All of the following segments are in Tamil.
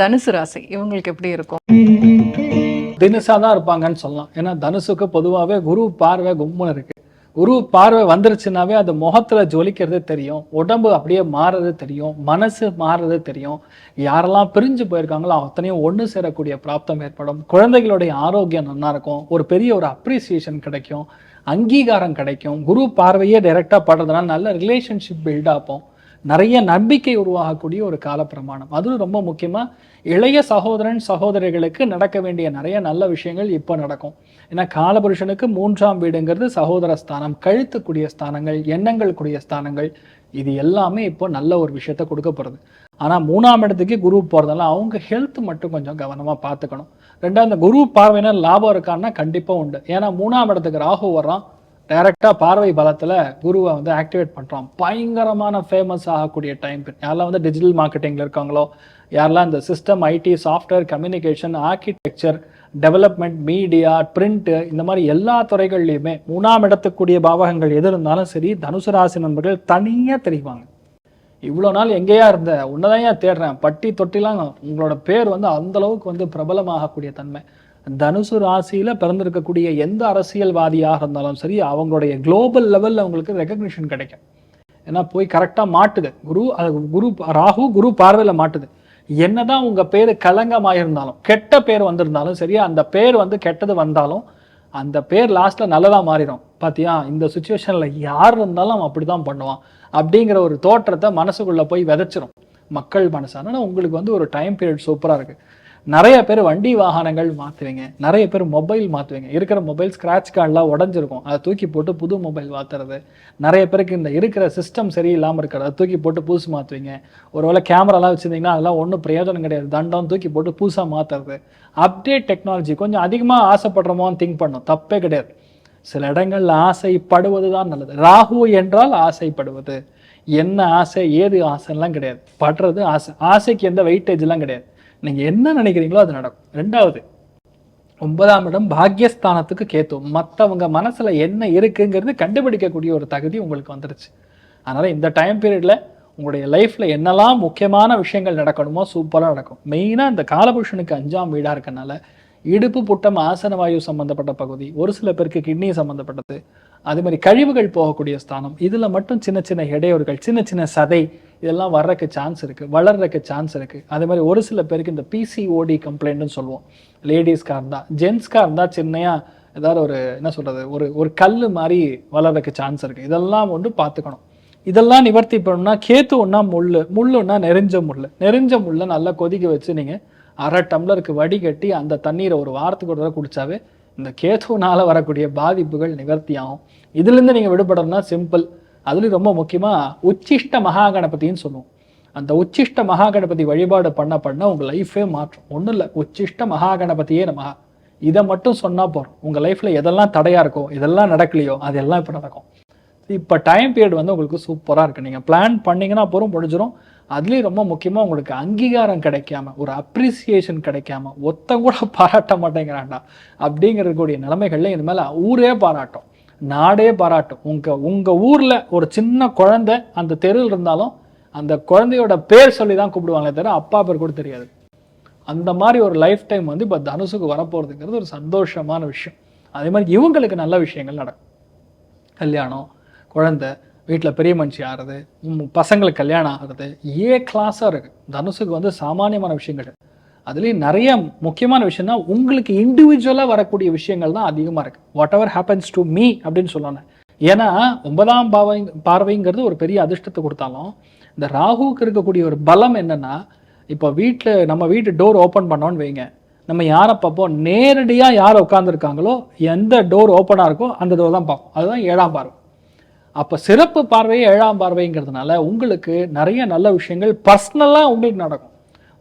தனுசு ராசி இவங்களுக்கு எப்படி இருக்கும்? தினுசா தான் இருப்பாங்கன்னு சொல்லலாம். ஏன்னா தனுசுக்கு பொதுவாகவே குரு பார்வை கும்முன்னு இருக்கு. குரு பார்வை வந்துருச்சுனாவே அது முகத்துல ஜொலிக்கிறது தெரியும். உடம்பு அப்படியே மாறுறது தெரியும். மனசு மாறுறது தெரியும். யாரெல்லாம் பிரிஞ்சு போயிருக்காங்களோ அத்தனையும் ஒன்று சேரக்கூடிய பிராப்தம் ஏற்படும். குழந்தைகளுடைய ஆரோக்கியம் நல்லா இருக்கும். ஒரு பெரிய ஒரு அப்ரிசியேஷன் கிடைக்கும். அங்கீகாரம் கிடைக்கும். குரு பார்வையே டைரெக்டாக படுறதுனால நல்ல ரிலேஷன்ஷிப் பில்ட் ஆகும். நிறைய நம்பிக்கை உருவாகக்கூடிய ஒரு கால பிரமாணம் அதுவும் ரொம்ப முக்கியமா இளைய சகோதரன் சகோதரிகளுக்கு நடக்க வேண்டிய நிறைய நல்ல விஷயங்கள் இப்போ நடக்கும். ஏன்னா காலபுருஷனுக்கு மூன்றாம் வீடுங்கிறது சகோதர ஸ்தானம் கழுத்துக்குரிய ஸ்தானங்கள் எண்ணங்கள் கூடிய ஸ்தானங்கள் இது எல்லாமே இப்போ நல்ல ஒரு விஷயத்த கொடுக்க போகிறது ஆனால் மூணாம் இடத்துக்கு குரு போகிறதால அவங்க ஹெல்த் மட்டும் கொஞ்சம் கவனமாக பார்த்துக்கணும். ரெண்டாவது இந்த குரு பார்வையினர் லாபம் இருக்கான்னா கண்டிப்பாக உண்டு. ஏன்னா மூணாம் இடத்துக்கு ராகு வர்றான் டைரக்டாக பார்வை பலத்தில் குருவை வந்து ஆக்டிவேட் பண்ணுறோம் பயங்கரமான ஃபேமஸ் ஆகக்கூடிய டைம் யாரெல்லாம் வந்து டிஜிட்டல் மார்க்கெட்டிங்கில் இருக்காங்களோ யாரெல்லாம் இந்த system IT software communication architecture development media print இந்த மாதிரி எல்லா துறைகள்லையுமே மூணாம் இடத்துக்குரிய பாவகங்கள் எது இருந்தாலும் சரி தனுசு ராசி நண்பர்கள் தனியாக தெரிவாங்க. இவ்வளோ நாள் எங்கேயா இருந்த உன்னதான் ஏன் தேடுறேன்? பட்டி தொட்டிலாம் உங்களோட பேர் வந்து அந்த அளவுக்கு வந்து பிரபலமாகக்கூடிய தன்மை. தனுசு ராசியில பிறந்திருக்கக்கூடிய எந்த அரசியல்வாதியாக இருந்தாலும் சரி அவங்களுடைய குளோபல் லெவல்ல அவங்களுக்கு ரெகக்னிஷன் கிடைக்கும். ஏன்னா போய் கரெக்டாக மாட்டுது. குரு குரு ராகு குரு பார்வையில் மாட்டுது. என்னதான் உங்க பேர் கலங்கமாயிருந்தாலும் கெட்ட பேர் வந்திருந்தாலும் சரியா அந்த பேர் வந்து கெட்டது வந்தாலும் அந்த பேர் லாஸ்ட்ல நல்லதா மாறிடும் பாத்தியா? இந்த சுச்சுவேஷன்ல யார் இருந்தாலும் அவன் அப்படிதான் பண்ணுவான். அப்படிங்கிற ஒரு தோற்றத்தை மனசுக்குள்ள போய் விதைச்சிரும். மக்கள் மனசு. உங்களுக்கு வந்து ஒரு டைம் பீரியட் சூப்பரா இருக்கு. நிறைய பேர் வண்டி வாகனங்கள் மாற்றுவீங்க நிறைய பேர் மொபைல் மாற்றுவீங்க இருக்கிற மொபைல் ஸ்க்ராட்ச் கார்டெலாம் உடஞ்சிருக்கும். அதை தூக்கி போட்டு புது மொபைல் மாற்றுறது நிறைய பேருக்கு இந்த இருக்கிற சிஸ்டம் சரியில்லாமல் இருக்கிறத. அதை தூக்கி போட்டு புதுசு மாற்றுவீங்க ஒருவேளை கேமராலாம் வச்சுருந்தீங்கன்னா அதெல்லாம் ஒன்றும் பிரயோஜனம் கிடையாது. தண்டம் தூக்கி போட்டு புதுசாக மாற்றுறது அப்டேட் டெக்னாலஜி கொஞ்சம் அதிகமாக ஆசைப்படுறோமோன்னு திங்க் பண்ணோம். தப்பே கிடையாது. சில இடங்களில் ஆசைப்படுவது தான் நல்லது. ராகு என்றால் ஆசைப்படுவது. என்ன ஆசை ஏது ஆசைலாம் கிடையாது. படுறது ஆசை. ஆசைக்கு எந்த வெயிட்டேஜ்லாம் கிடையாது. நீங்கள் என்ன நினைக்கிறீங்களோ அது நடக்கும். ரெண்டாவது ஒன்பதாம் இடம் பாக்யஸ்தானத்துக்கு கேத்தும் மற்றவங்க மனசில் என்ன இருக்குங்கிறது கண்டுபிடிக்கக்கூடிய ஒரு தகுதி உங்களுக்கு வந்துருச்சு. அதனால் இந்த டைம் பீரியடில் உங்களுடைய லைஃப்பில் என்னெல்லாம் முக்கியமான விஷயங்கள் நடக்கணுமோ சூப்பராக நடக்கும். மெயினாக இந்த காலபுருஷனுக்கு அஞ்சாம் வீடாக இருக்கனால இடுப்பு புட்டம் ஆசன வாயு சம்மந்தப்பட்ட பகுதி ஒரு சில பேருக்கு கிட்னி சம்மந்தப்பட்டது அதே மாதிரி கழிவுகள் போகக்கூடிய ஸ்தானம். இதில் மட்டும் சின்ன சின்ன இடையூறுகள் சின்ன சின்ன சதை இதெல்லாம் வர்றதுக்கு சான்ஸ் இருக்குது வளர்றதுக்கு சான்ஸ் இருக்குது அதே மாதிரி ஒரு சில பேருக்கு இந்த பிசிஓடி கம்ப்ளைண்ட்னு சொல்லுவோம். லேடிஸ்க்காக இருந்தால் ஜென்ஸ்க்காக இருந்தால் சின்னையாக ஏதாவது ஒரு என்ன சொல்கிறது ஒரு ஒரு கல் மாதிரி வளர்றதுக்கு சான்ஸ் இருக்குது இதெல்லாம் ஒன்று பார்த்துக்கணும். இதெல்லாம் நிவர்த்தி பண்ணணும்னா கேத்து ஒன்றா முள் முள்ளுன்னா நெறிஞ்ச முள் நெறிஞ்ச முள்ளை நல்லா கொதிக்க வச்சு நீங்கள் அரை டம்ளருக்கு வடிகட்டி அந்த தண்ணீரை ஒரு வாரத்துக்கு ஒரு தடவை குடித்தாவே இந்த கேத்துனால வரக்கூடிய பாதிப்புகள் நிவர்த்தியாகும். இதுலேருந்து நீங்கள் விடுபடணும்னா சிம்பிள் அதுலேயும் ரொம்ப முக்கியமாக உச்சிஷ்ட மகா கணபதின்னு சொல்லுவோம். அந்த உச்சிஷ்ட மகா கணபதி வழிபாடு பண்ண பண்ண உங்கள் லைஃபே மாற்றும். ஒன்றும் இல்லை உச்சிஷ்ட மகா கணபதியே இதை மட்டும் சொன்னால் போகிறோம் உங்கள் லைஃப்பில் எதெல்லாம் தடையாக இருக்கோ எதெல்லாம் நடக்கலையோ அதெல்லாம் இப்போ நடக்கும். இப்போ டைம் பீரியட் வந்து உங்களுக்கு சூப்பராக இருக்குது நீங்கள் பிளான் பண்ணிங்கன்னா போகிறோம் முடிஞ்சிடும் அதுலேயும் ரொம்ப முக்கியமாக உங்களுக்கு அங்கீகாரம் கிடைக்காம ஒரு அப்ரிசியேஷன் கிடைக்காம ஒத்தம் கூட பாராட்ட மாட்டேங்கிறான்டா அப்படிங்கிறக்கூடிய நிலைமைகளில் இது மேலே ஊரே பாராட்டும். நாடே பாராட்டும். உங்கள் உங்கள் ஊரில் ஒரு சின்ன குழந்தை அந்த தெருவில் இருந்தாலும் அந்த குழந்தையோட பேர் சொல்லி தான் கூப்பிடுவாங்களே தவிர அப்பா பேர் கூட தெரியாது. அந்த மாதிரி ஒரு லைஃப் டைம் வந்து இப்போ தனுசுக்கு வரப்போகிறதுங்கிறது ஒரு சந்தோஷமான விஷயம். அதே மாதிரி இவங்களுக்கு நல்ல விஷயங்கள் நடக்கும். கல்யாணம் குழந்தை வீட்டில் பெரிய மனுஷி ஆகிறது பசங்களுக்கு கல்யாணம் ஆகிறது ஏ கிளாஸாக இருக்குது தனுசுக்கு வந்து சாமானியமான விஷயங்கள். அதுலேயும் நிறைய முக்கியமான விஷயம்னா உங்களுக்கு இண்டிவிஜுவலாக வரக்கூடிய விஷயங்கள் தான் அதிகமாக இருக்குது whatever happens to me அப்படின்னு சொல்லணும் ஏன்னா ஒன்பதாம் பாவை பார்வைங்கிறது ஒரு பெரிய அதிர்ஷ்டத்தை கொடுத்தாலும் இந்த ராகுவுக்கு இருக்கக்கூடிய ஒரு பலம் என்னென்னா இப்போ வீட்டில் நம்ம வீட்டு டோர் ஓப்பன் பண்ணோன்னு வைங்க. நம்ம யாரை பார்ப்போம்? நேரடியாக யார் உட்காந்துருக்காங்களோ எந்த டோர் ஓப்பனாக இருக்கோ அந்த டோர் தான் பார்ப்போம். அதுதான் ஏழாம் பார்வை. அப்போ சிறப்பு பார்வை ஏழாம் பார்வைங்கிறதுனால உங்களுக்கு நிறைய நல்ல விஷயங்கள் பர்சனலாக உங்களுக்கு நடக்கும்.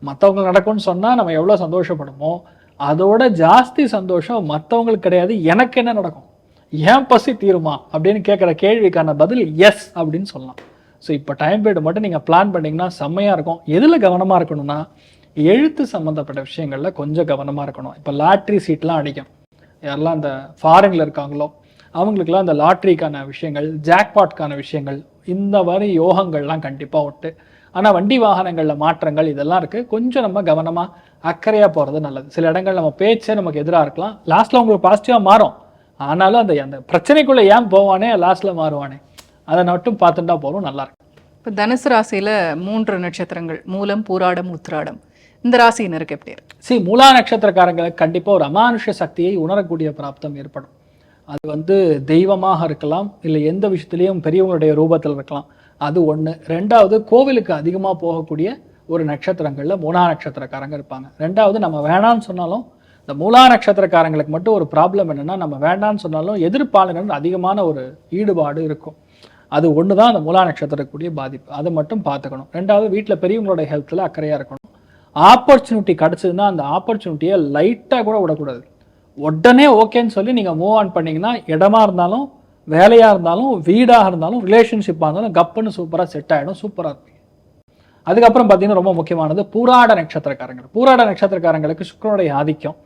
மற்றவங்களுக்கு நடக்கும்னு சொன்னால் நம்ம எவ்வளோ சந்தோஷப்படுமோ அதோட ஜாஸ்தி சந்தோஷம் மற்றவங்களுக்கு கிடையாது எனக்கு என்ன நடக்கும்? ஏன் பசி தீருமா? அப்படின்னு கேட்குற கேள்விக்கான பதில் எஸ் அப்படின்னு சொல்லலாம். ஸோ இப்போ டைம் பீரியட் மட்டும் நீங்கள் பிளான் பண்ணிங்கன்னா செம்மையாக இருக்கும். எதில் கவனமாக இருக்கணும்னா எழுத்து சம்மந்தப்பட்ட விஷயங்களில் கொஞ்சம் கவனமாக இருக்கணும். இப்போ லாட்ரி சீட்லாம் அடிக்கும். யாரெல்லாம் அந்த ஃபாரினில் இருக்காங்களோ அவங்களுக்குலாம் அந்த லாட்ரிக்கான விஷயங்கள் ஜாக்பாட்கான விஷயங்கள் இந்த மாதிரி யோகங்கள்லாம் கண்டிப்பாக உண்டு. ஆனால் வண்டி வாகனங்களில் மாற்றங்கள் இதெல்லாம் இருக்குது கொஞ்சம் நம்ம கவனமாக அக்கறையாக போகிறது நல்லது. சில இடங்கள் நம்ம பேச்சே நமக்கு எதிராக இருக்கலாம். லாஸ்ட்டில் உங்களுக்கு பாசிட்டிவாக மாறும். ஆனாலும் அந்த அந்த பிரச்சனைக்குள்ளே ஏன் போவானே லாஸ்ட்டில் மாறுவானே அதை மட்டும் பார்த்துட்டா போதும் நல்லா இருக்கும். இப்போ தனுசு ராசியில மூன்று நட்சத்திரங்கள். மூலம் பூராடம் உத்திராடம். இந்த ராசியினருக்கு எப்படி இருக்கு? சி மூலா நட்சத்திரக்காரங்களுக்கு கண்டிப்பாக ஒரு அமானுஷ சக்தியை உணரக்கூடிய பிராப்தம் ஏற்படும். அது வந்து தெய்வமாக இருக்கலாம் இல்லை எந்த விஷயத்துலையும் பெரியவங்களுடைய ரூபத்தில் இருக்கலாம். அது ஒன்று ரெண்டாவது கோவிலுக்கு அதிகமாக போகக்கூடிய ஒரு நட்சத்திரங்களில் மூலா நட்சத்திரக்காரங்க இருப்பாங்க. ரெண்டாவது நம்ம வேணாம்னு சொன்னாலும் இந்த மூலா நட்சத்திரக்காரங்களுக்கு மட்டும் ஒரு ப்ராப்ளம் என்னென்னா நம்ம வேண்டாம்னு சொன்னாலும் எதிர்ப்பாளர்கள் அதிகமான ஒரு ஈடுபாடு இருக்கும். அது ஒன்று தான் அந்த மூலா நட்சத்திரக்கூடிய பாதிப்பு. அதை மட்டும் பார்த்துக்கணும். ரெண்டாவது வீட்டில் பெரியவங்களோட ஹெல்த்தில் அக்கறையாக இருக்கணும். ஆப்பர்ச்சுனிட்டி கிடச்சதுன்னா அந்த ஆப்பர்ச்சுனிட்டியை லைட்டாக கூட விடக்கூடாது. உடனே ஓகேன்னு சொல்லி நீங்கள் மூவ் ஆன் பண்ணிங்கன்னா இடமா இருந்தாலும் வேலையாக இருந்தாலும் வீடாக இருந்தாலும் ரிலேஷன்ஷிப்பாக இருந்தாலும் கப்புன்னு சூப்பராக செட் ஆகிடும் சூப்பராக இருப்பீங்க அதுக்கப்புறம் பார்த்தீங்கன்னா ரொம்ப முக்கியமானது பூராட நட்சத்திரக்காரங்கள். பூராட நட்சத்திரக்காரங்களுக்கு சுக்கிரனுடைய ஆதிக்கம்.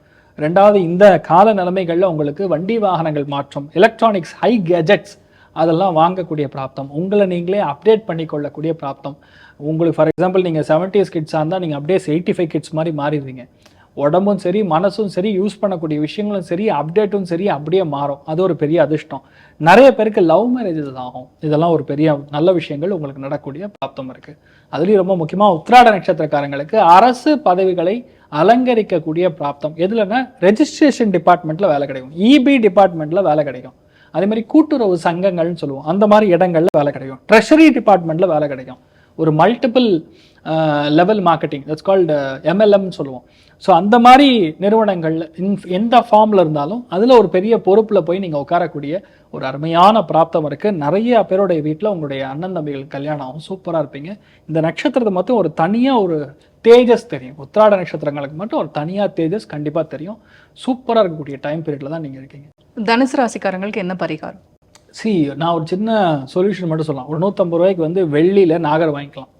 ரெண்டாவது இந்த கால நிலைமைகளில் உங்களுக்கு வண்டி வாகனங்கள் மாற்றம் எலக்ட்ரானிக்ஸ் ஹை கேஜெட்ஸ் அதெல்லாம் வாங்கக்கூடிய பிராப்தம். உங்களை நீங்களே அப்டேட் பண்ணிக்கொள்ளக்கூடிய பிராப்தம். உங்களுக்கு ஃபார் எக்ஸாம்பிள் நீங்கள் செவன்டிஸ் கிட்ஸாக இருந்தால் நீங்கள் அப்படியே எயிட்டி ஃபைவ் கிட்ஸ் மாதிரி மாறிடுவீங்க உடம்பும் சரி மனசும் சரி யூஸ் பண்ணக்கூடிய விஷயங்களும் சரி அப்டேட்டும் சரி அப்படியே மாறும். அது ஒரு பெரிய அதிர்ஷ்டம். நிறைய பேருக்கு லவ் மேரேஜஸ் ஆகும். இதெல்லாம் ஒரு பெரிய நல்ல விஷயங்கள் உங்களுக்கு நடக்கக்கூடிய பிராப்தம் இருக்குது அதுலேயும் ரொம்ப முக்கியமாக உத்திராட நட்சத்திரக்காரங்களுக்கு அரசு பதவிகளை அலங்கரிக்கக்கூடிய பிராப்தம் எதுலன்னா ரெஜிஸ்ட்ரேஷன் டிபார்ட்மெண்ட்டில் வேலை கிடைக்கும். இபி டிபார்ட்மெண்ட்டில் வேலை கிடைக்கும். அதே மாதிரி கூட்டுறவு சங்கங்கள்னு சொல்லுவோம். அந்த மாதிரி இடங்கள்ல வேலை கிடைக்கும். ட்ரெஷரி டிபார்ட்மெண்ட்ல வேலை கிடைக்கும். ஒரு multiple level marketing that's called எம்எல்எம்னு சொல்லுவோம். ஸோ அந்த மாதிரி நிறுவனங்கள் இன்- எந்த ஃபார்மில் இருந்தாலும் அதில் ஒரு பெரிய பொறுப்பில் போய் நீங்கள் உட்காரக்கூடிய ஒரு அருமையான பிராப்தம் இருக்குது நிறைய பேருடைய வீட்டில் உங்களுடைய அண்ணன் தம்பிகள் கல்யாணம் ஆகும். சூப்பராக இருப்பீங்க. இந்த நட்சத்திரத்தை மட்டும் ஒரு தனியாக ஒரு தேஜஸ் தெரியும். உத்திராட நட்சத்திரங்களுக்கு மட்டும் ஒரு தனியாக தேஜஸ் கண்டிப்பாக தெரியும். சூப்பராக இருக்கக்கூடிய டைம் பீரியடில் தான் நீங்கள் இருக்கீங்க. தனுசு ராசிக்காரங்களுக்கு என்ன பரிகாரம்? சி நான் ஒரு சின்ன சொல்யூஷன் மட்டும் சொல்லலாம். ஒரு நூற்றம்பது ரூபாய்க்கு வந்து வெள்ளியில் நாகர் வாங்கிக்கலாம்.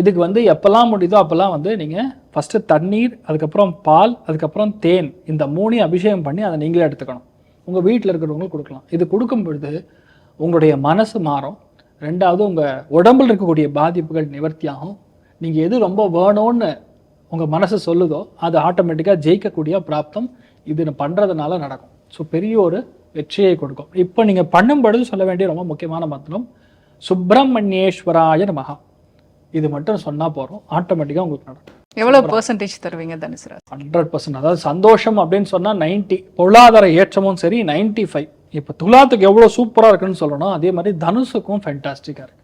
இதுக்கு வந்து எப்போல்லாம் முடியுதோ அப்போல்லாம் வந்து நீங்கள் ஃபஸ்ட்டு தண்ணீர் அதுக்கப்புறம் பால் அதுக்கப்புறம் தேன் இந்த மூணையும் அபிஷேகம் பண்ணி அதை நீங்களே எடுத்துக்கணும். உங்கள் வீட்டில் இருக்கிறவங்களுக்கு கொடுக்கலாம். இது கொடுக்கும் பொழுது உங்களுடைய மனசு மாறும். ரெண்டாவது உங்கள் உடம்பில் இருக்கக்கூடிய பாதிப்புகள் நிவர்த்தியாகும். நீங்கள் எது ரொம்ப வேணும்னு உங்கள் மனசு சொல்லுதோ அது ஆட்டோமேட்டிக்காக ஜெயிக்கக்கூடிய பிராப்தம் இது பண்ணுறதுனால நடக்கும். ஸோ பெரிய ஒரு வெற்றியை கொடுக்கும். இப்போ நீங்கள் பண்ணும் பொழுது சொல்ல வேண்டிய ரொம்ப முக்கியமான மந்திரம் சுப்பிரமணியேஸ்வராய நமஹா. இது மட்டும் சொன்னால் போகிறோம் ஆட்டோமேட்டிக்காக உங்களுக்கு நடக்கும். எவ்வளவு பெர்சன்டேஜ் தருவீங்க தனுசு ஹண்ட்ரட் பர்சன்ட் அதாவது சந்தோஷம் அப்படின்னு சொன்னால் நைன்ட்டி பொருளாதார ஏற்றமும் சரி நைன்ட்டி ஃபைவ் இப்போ துலாத்துக்கு எவ்வளோ சூப்பராக இருக்குன்னு சொல்லணும் அதே மாதிரி தனுஷுக்கும் ஃபேண்டாஸ்டிக்காக இருக்கு.